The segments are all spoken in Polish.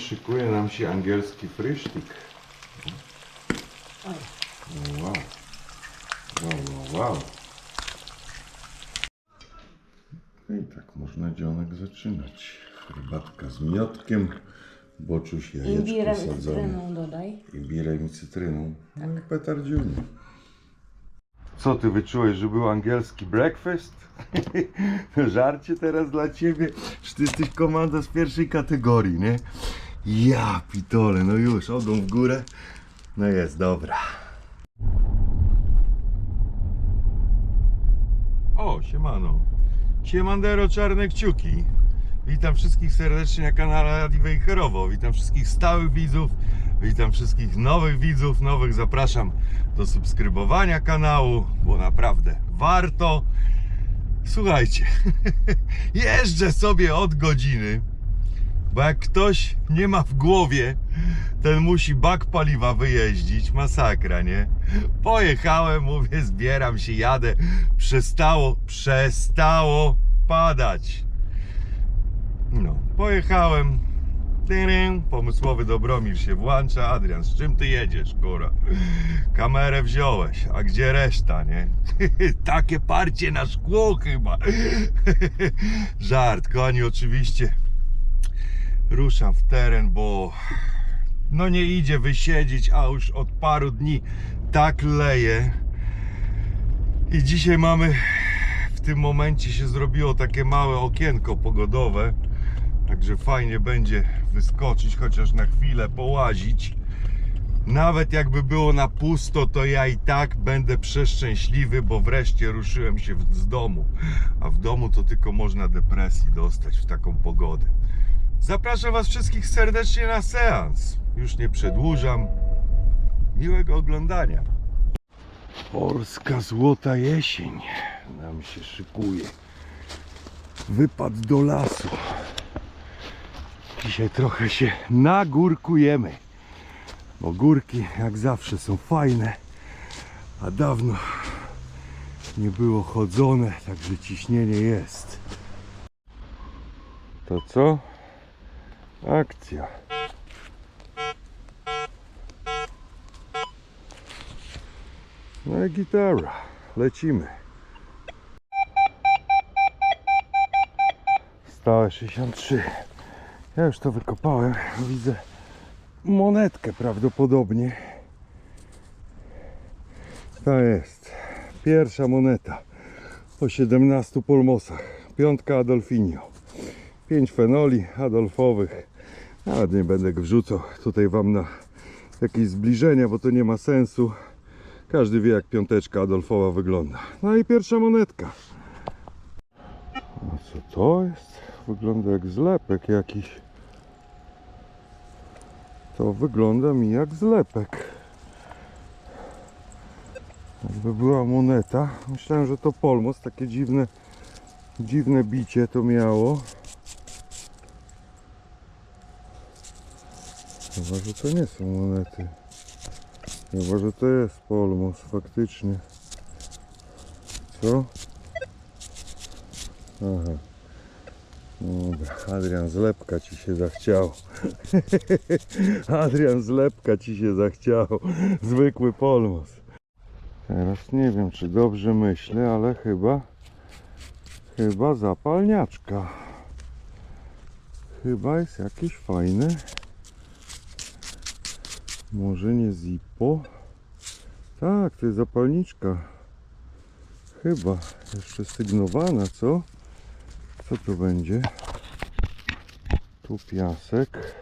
szykuje nam się angielski frysztyk. Wow. Wow, wow, wow. No I tak można dzionek zaczynać. Herbatka z miotkiem, boczuś, Imbirem jajeczko i sadzone. cytryną dodaj. Imbirem i cytryną. No Tak. i petardziunie. Co ty wyczułeś, że był angielski breakfast? Żarcie teraz dla ciebie, że ty jesteś komanda z pierwszej kategorii, nie? Ja pitole, no już, ogon w górę. No jest, dobra. O, siemano. Siemandero czarne kciuki. Witam wszystkich serdecznie na kanale Adi Wejherowo. Witam wszystkich stałych widzów. Witam wszystkich nowych widzów. Nowych zapraszam do subskrybowania kanału, bo naprawdę warto. Słuchajcie, jeżdżę sobie od godziny, bo jak ktoś nie ma w głowie, ten musi bak paliwa wyjeździć. Masakra, nie? Pojechałem, mówię, zbieram się, jadę. Przestało, przestało padać. No, pojechałem. Tyrym, Pomysłowy Dobromir się włącza. Adrian, z czym ty jedziesz, kura? Kamerę wziąłeś, a gdzie reszta, nie? Takie parcie na szkło chyba. Żart, kochani, oczywiście. Ruszam w teren, bo no nie idzie wysiedzieć, a już od paru dni tak leje. I dzisiaj mamy w tym momencie się zrobiło takie małe okienko pogodowe. Także fajnie będzie wyskoczyć, chociaż na chwilę połazić. Nawet jakby było na pusto, to ja i tak będę przeszczęśliwy, bo wreszcie ruszyłem się z domu. A w domu to tylko można depresji dostać w taką pogodę. Zapraszam Was wszystkich serdecznie na seans. Już nie przedłużam. Miłego oglądania. Polska złota jesień nam się szykuje. Wypad do lasu. Dzisiaj trochę się nagórkujemy. Bo górki jak zawsze są fajne. A dawno nie było chodzone, także ciśnienie jest. To co? Akcja. No i gitara. Lecimy. Stałe 63. Ja już to wykopałem. Widzę monetkę prawdopodobnie. To jest pierwsza moneta po 17 polmosach. Piątka Adolfinio. 5 fenoli adolfowych. Nawet nie będę wrzucał tutaj wam na jakieś zbliżenia, bo to nie ma sensu. Każdy wie jak piąteczka Adolfowa wygląda. No i pierwsza monetka. A co to jest? Wygląda jak zlepek jakiś. To wygląda mi jak zlepek. Jakby była moneta. Myślałem, że to polmos. Takie dziwne, dziwne bicie to miało. Chyba, że to nie są monety. Chyba, że to jest polmos, faktycznie. Co? Aha. Dobra, Adrian zlepka ci się zachciał. Adrian zlepka ci się zachciał. Zwykły polmos. Teraz nie wiem, czy dobrze myślę, ale chyba chyba zapalniaczka. Chyba jest jakieś fajne. Może nie Zippo? Tak, to jest zapalniczka. Chyba. Jeszcze sygnowana, co? Co to będzie? Tu piasek.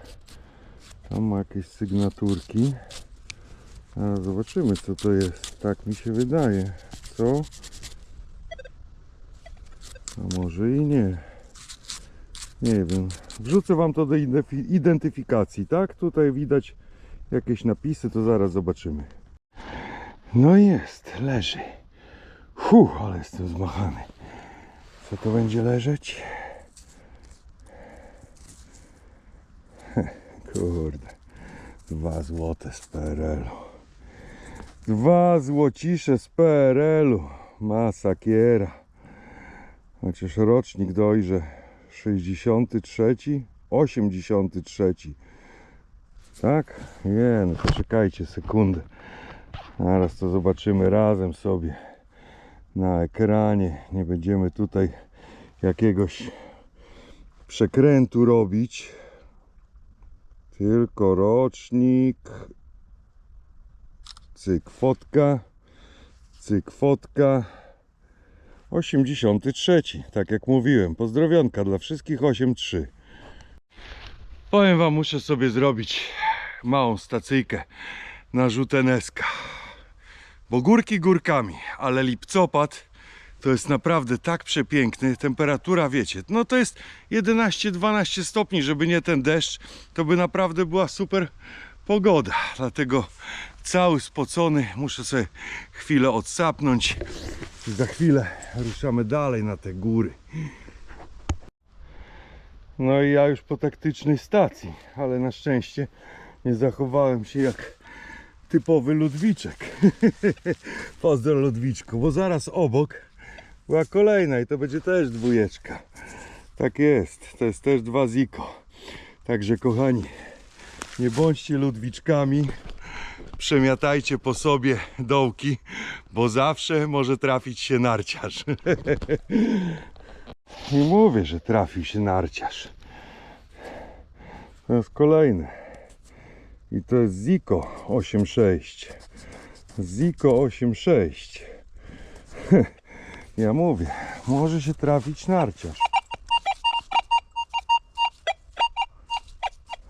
Tam ma jakieś sygnaturki. Zobaczymy co to jest. Tak mi się wydaje. Co? A może i nie. Nie wiem. Wrzucę wam to do identyfi- identyfikacji, tak? Tutaj widać jakieś napisy, to zaraz zobaczymy. No jest, leży. Hu, ale jestem zmachany. Co to będzie leżeć? Kurde. Dwa złote z PRL-u. Dwa złocisze z PRL-u. Masakiera. Chociaż rocznik dojrze 63, 83. Tak? Nie, no poczekajcie sekundę. Zaraz to zobaczymy razem sobie na ekranie. Nie będziemy tutaj jakiegoś przekrętu robić. Tylko rocznik. Cyk fotka. Cyk fotka. 83, tak jak mówiłem. Pozdrowionka dla wszystkich 8-3. Powiem wam, muszę sobie zrobić małą stacyjkę na żuteneska. Bo górki górkami, ale lipcopad to jest naprawdę tak przepiękny. Temperatura, wiecie, no to jest 11-12 stopni, żeby nie ten deszcz, to by naprawdę była super pogoda. Dlatego cały spocony, muszę sobie chwilę odsapnąć. Za chwilę ruszamy dalej na te góry. No i ja już po taktycznej stacji, ale na szczęście nie zachowałem się jak typowy Ludwiczek. Pozdro Ludwiczku, bo zaraz obok była kolejna i to będzie też dwójeczka. Tak jest, to jest też dwa ziko. Także kochani, nie bądźcie Ludwiczkami, przemiatajcie po sobie dołki, bo zawsze może trafić się narciarz. I mówię, że trafił się narciarz. To jest kolejny. I to jest Ziko 8.6. Ziko 8.6. Ja mówię, może się trafić narciarz.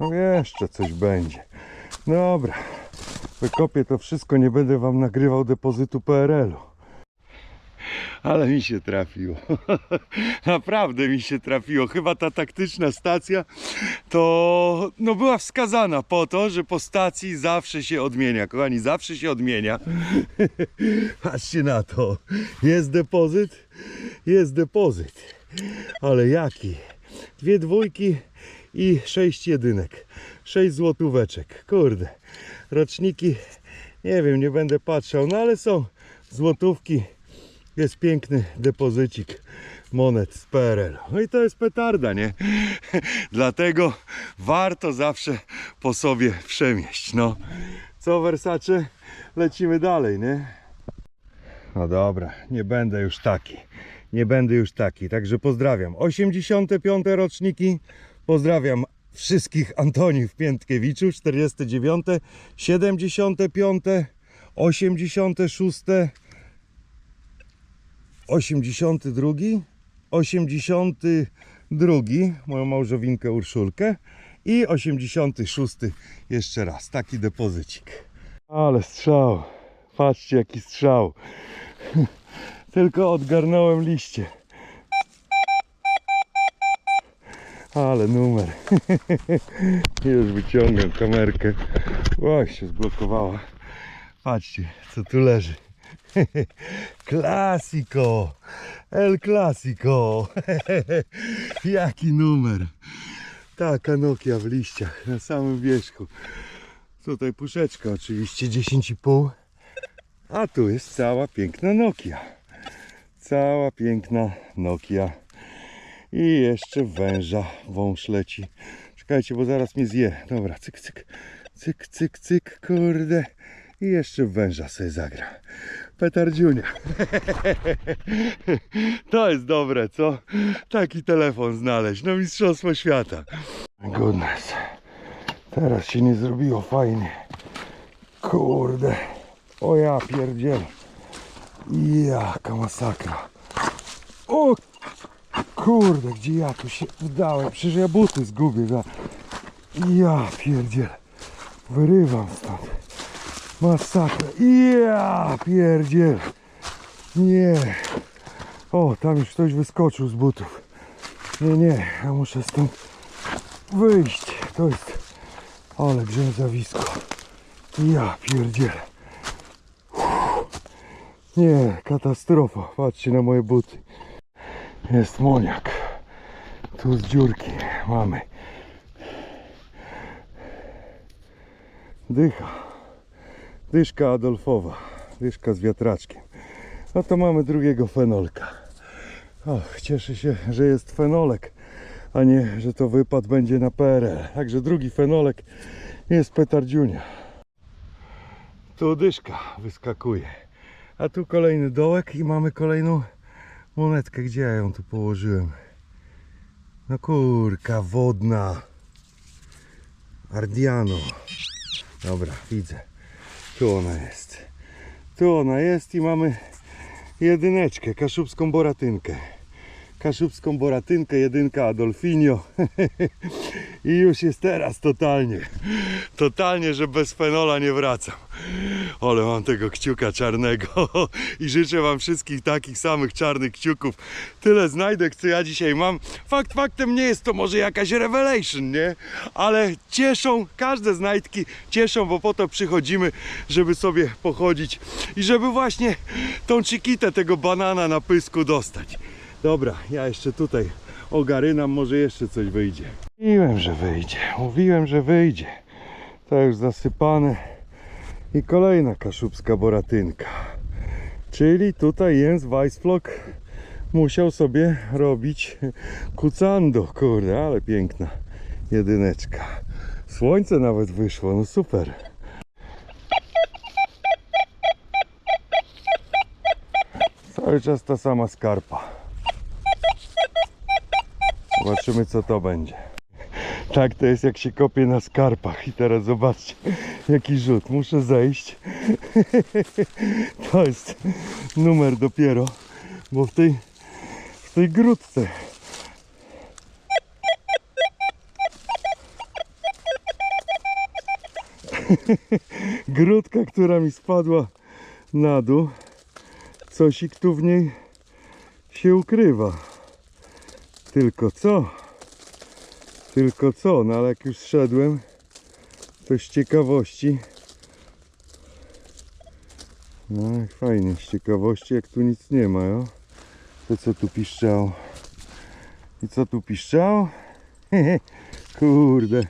No jeszcze coś będzie. Dobra. Wykopię to wszystko, nie będę wam nagrywał depozytu PRL-u. Ale mi się trafiło. Naprawdę mi się trafiło. Chyba ta taktyczna stacja to no była wskazana po to, że po stacji zawsze się odmienia. Kochani, zawsze się odmienia. Patrzcie na to. Jest depozyt? Jest depozyt. Ale jaki? Dwie dwójki i sześć jedynek. Sześć złotóweczek. Kurde. Roczniki, nie wiem, nie będę patrzał, no ale są złotówki. Jest piękny depozycik monet z PRL. No i to jest petarda, nie? Dlatego warto zawsze po sobie przemieść. No, co Versace? Lecimy dalej, nie? No dobra, nie będę już taki. Nie będę już taki, także pozdrawiam. 85 roczniki. Pozdrawiam wszystkich Antoniów Piętkiewiczów. 49, 75, 86, 82, 82, moją małżowinkę Urszulkę i 86 jeszcze raz, taki depozycik. Ale strzał, patrzcie jaki strzał. Tylko odgarnąłem liście. Ale numer. Już wyciągam kamerkę. Oj, się zblokowała. Patrzcie, co tu leży. Klasiko! El Clasico! Jaki numer! Taka Nokia w liściach, na samym wierzchu. Tutaj puszeczka oczywiście 10,5. A tu jest cała piękna Nokia. Cała piękna Nokia. I jeszcze węża wąż leci. Czekajcie, bo zaraz mnie zje. Dobra, cyk, cyk, cyk, cyk, cyk, kurde. I jeszcze węża sobie zagra. Petardziunia. To jest dobre, co? Taki telefon znaleźć. No mistrzostwo świata. Goodness. Teraz się nie zrobiło fajnie. Kurde. O ja pierdziel. Jaka masakra. O kurde, gdzie ja tu się wdałem? Przecież ja buty zgubię. Ja pierdziel. Wyrywam stąd. Masakra. Ja pierdziel. Nie. O, tam już ktoś wyskoczył z butów. Nie, nie, ja muszę stąd wyjść. To jest... Ale grzęzawisko. Ja pierdzielę. Uff. Nie, katastrofa. Patrzcie na moje buty. Jest moniak. Tu z dziurki mamy. Dycha. Dyszka Adolfowa. Dyszka z wiatraczkiem. No to mamy drugiego fenolka. Och, cieszę się, że jest fenolek, a nie, że to wypad będzie na PRL. Także drugi fenolek jest petardziunia. Tu dyszka wyskakuje. A tu kolejny dołek i mamy kolejną monetkę. Gdzie ja ją tu położyłem? No kurka wodna. Ardiano. Dobra, widzę. Tu ona jest. Tu ona jest i mamy jedyneczkę, kaszubską boratynkę. Kaszubską boratynkę, jedynka Adolfinio. I już jest teraz totalnie. Totalnie, że bez fenola nie wracam. Ale mam tego kciuka czarnego i życzę wam wszystkich takich samych czarnych kciuków. Tyle znajdek, co ja dzisiaj mam. Fakt faktem nie jest to może jakaś revelation, nie? Ale cieszą, każde znajdki cieszą, bo po to przychodzimy, żeby sobie pochodzić i żeby właśnie tą czikitę tego banana na pysku dostać. Dobra, ja jeszcze tutaj ogarynam, może jeszcze coś wyjdzie. Mówiłem, że wyjdzie, mówiłem, że wyjdzie. To już zasypane. I kolejna kaszubska boratynka. Czyli tutaj Jens Weissflok musiał sobie robić kucando, kurde, ale piękna jedyneczka. Słońce nawet wyszło, no super. Cały czas ta sama skarpa. Zobaczymy co to będzie. Tak to jest jak się kopie na skarpach. I teraz zobaczcie jaki rzut. Muszę zejść. To jest numer dopiero, bo w tej, w tej grudce grudka, która mi spadła na dół. Cosik tu w niej się ukrywa. Tylko co? Tylko co? No ale jak już szedłem, to z ciekawości. No fajnie, z ciekawości jak tu nic nie ma, jo? To co tu piszczało? I co tu piszczało? Kurde.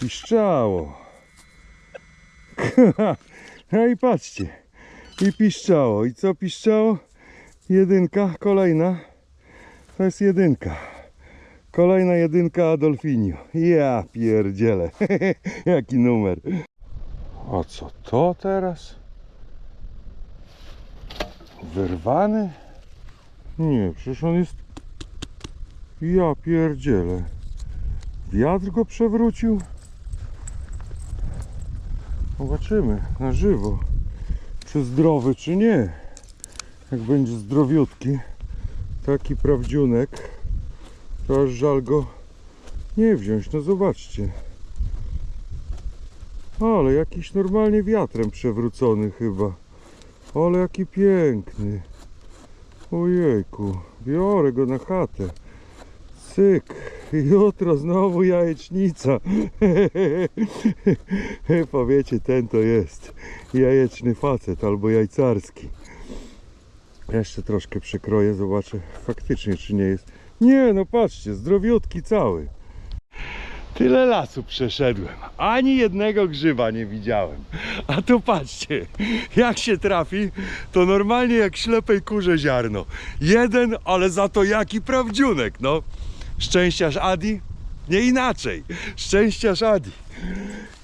Piszczało. No i patrzcie. I piszczało. I co piszczało? Jedynka, kolejna. To jest jedynka. Kolejna jedynka Adolfinio. Ja pierdzielę. Jaki numer. A co to teraz? Wyrwany? Nie, przecież on jest... Ja pierdzielę. Wiatr go przewrócił? Zobaczymy na żywo, czy zdrowy, czy nie. Jak będzie zdrowiutki, taki prawdziunek, to aż żal go nie wziąć. No zobaczcie. Ale jakiś normalnie wiatrem przewrócony chyba. Ale jaki piękny. Ojejku, biorę go na chatę. Cyk. Jutro znowu jajecznica. Powiecie, ten to jest jajeczny facet albo jajcarski. Jeszcze troszkę przekroję, zobaczę faktycznie czy nie jest. Nie, no patrzcie, zdrowiutki cały. Tyle lasu przeszedłem, ani jednego grzyba nie widziałem. A tu patrzcie, jak się trafi, to normalnie jak ślepej kurze ziarno. Jeden, ale za to jaki prawdziunek, no. Szczęściarz Adi? Nie inaczej. Szczęściarz Adi.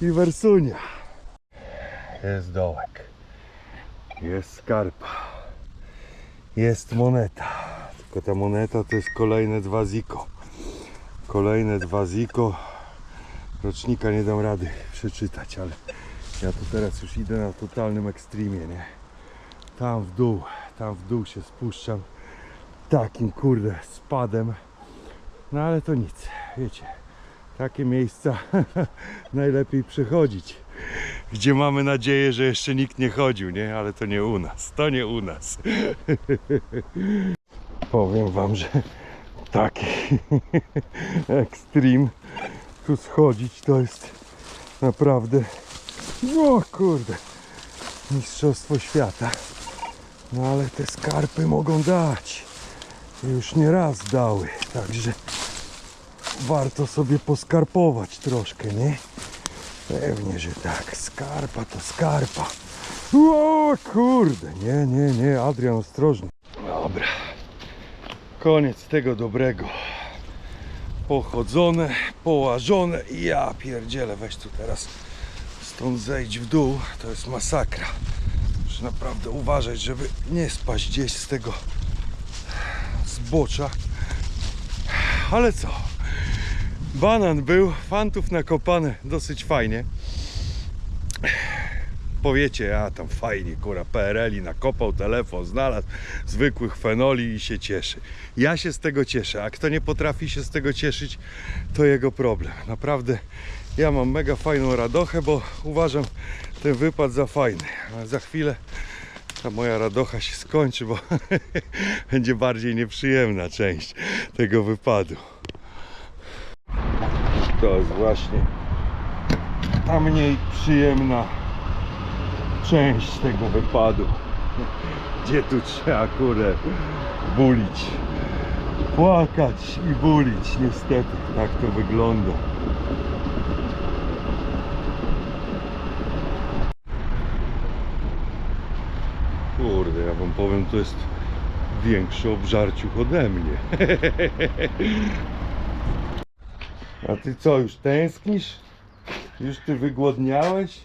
I wersunia. Jest dołek. Jest skarpa. Jest moneta. Tylko ta moneta to jest kolejne dwa ziko. Kolejne dwa ziko. Rocznika nie dam rady przeczytać, ale ja tu teraz już idę na totalnym ekstremie, nie? Tam w dół, tam w dół się spuszczam. Takim kurde spadem. No ale to nic, wiecie, takie miejsca najlepiej przechodzić, gdzie mamy nadzieję, że jeszcze nikt nie chodził, nie? Ale to nie u nas, to nie u nas. Powiem wam, że taki ekstrem tu schodzić to jest naprawdę, o kurde, mistrzostwo świata. No ale te skarpy mogą dać już nie raz dały, także warto sobie poskarpować troszkę, nie? Pewnie, że tak. Skarpa to skarpa. O kurde, nie, nie, nie, Adrian ostrożnie. Dobra. Koniec tego dobrego. Pochodzone, połażone i ja pierdzielę, weź tu teraz stąd zejdź w dół, to jest masakra. Muszę naprawdę uważać, żeby nie spaść gdzieś z tego zbocza. Ale co? Banan był, fantów nakopane dosyć fajnie. Powiecie, a tam fajnie, kura, PRL-i nakopał, telefon znalazł, zwykłych fenoli i się cieszy. Ja się z tego cieszę, a kto nie potrafi się z tego cieszyć, to jego problem. Naprawdę, ja mam mega fajną radochę, bo uważam ten wypad za fajny. A za chwilę ta moja radocha się skończy, bo będzie bardziej nieprzyjemna część tego wypadu. To jest właśnie ta mniej przyjemna część tego wypadu. Gdzie tu trzeba kurę bulić. Płakać i bulić. Niestety tak to wygląda. Kurde, ja wam powiem, to jest większy obżarciuch ode mnie. A ty co, już tęsknisz? Już ty wygłodniałeś?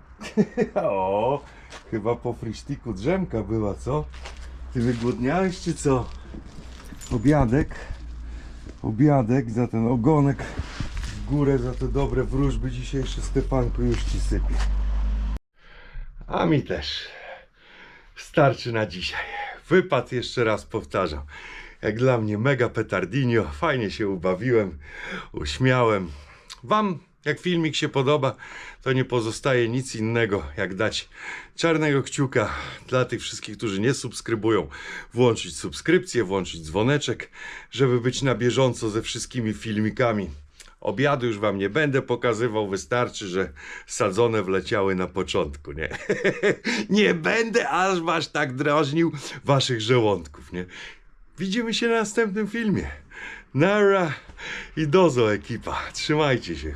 o, chyba po frisztiku drzemka była, co? Ty wygłodniałeś czy co? Obiadek. Obiadek za ten ogonek w górę, za te dobre wróżby dzisiejsze Stefanku już ci sypie. A mi też. Starczy na dzisiaj. Wypad jeszcze raz powtarzam. Jak dla mnie mega petardinio, fajnie się ubawiłem, uśmiałem. Wam, jak filmik się podoba, to nie pozostaje nic innego, jak dać czarnego kciuka dla tych wszystkich, którzy nie subskrybują, włączyć subskrypcję, włączyć dzwoneczek, żeby być na bieżąco ze wszystkimi filmikami. Obiadu już wam nie będę pokazywał, wystarczy, że sadzone wleciały na początku, nie? nie będę aż was tak drażnił waszych żołądków, nie? Widzimy się na następnym filmie. Nara i dozo ekipa. Trzymajcie się.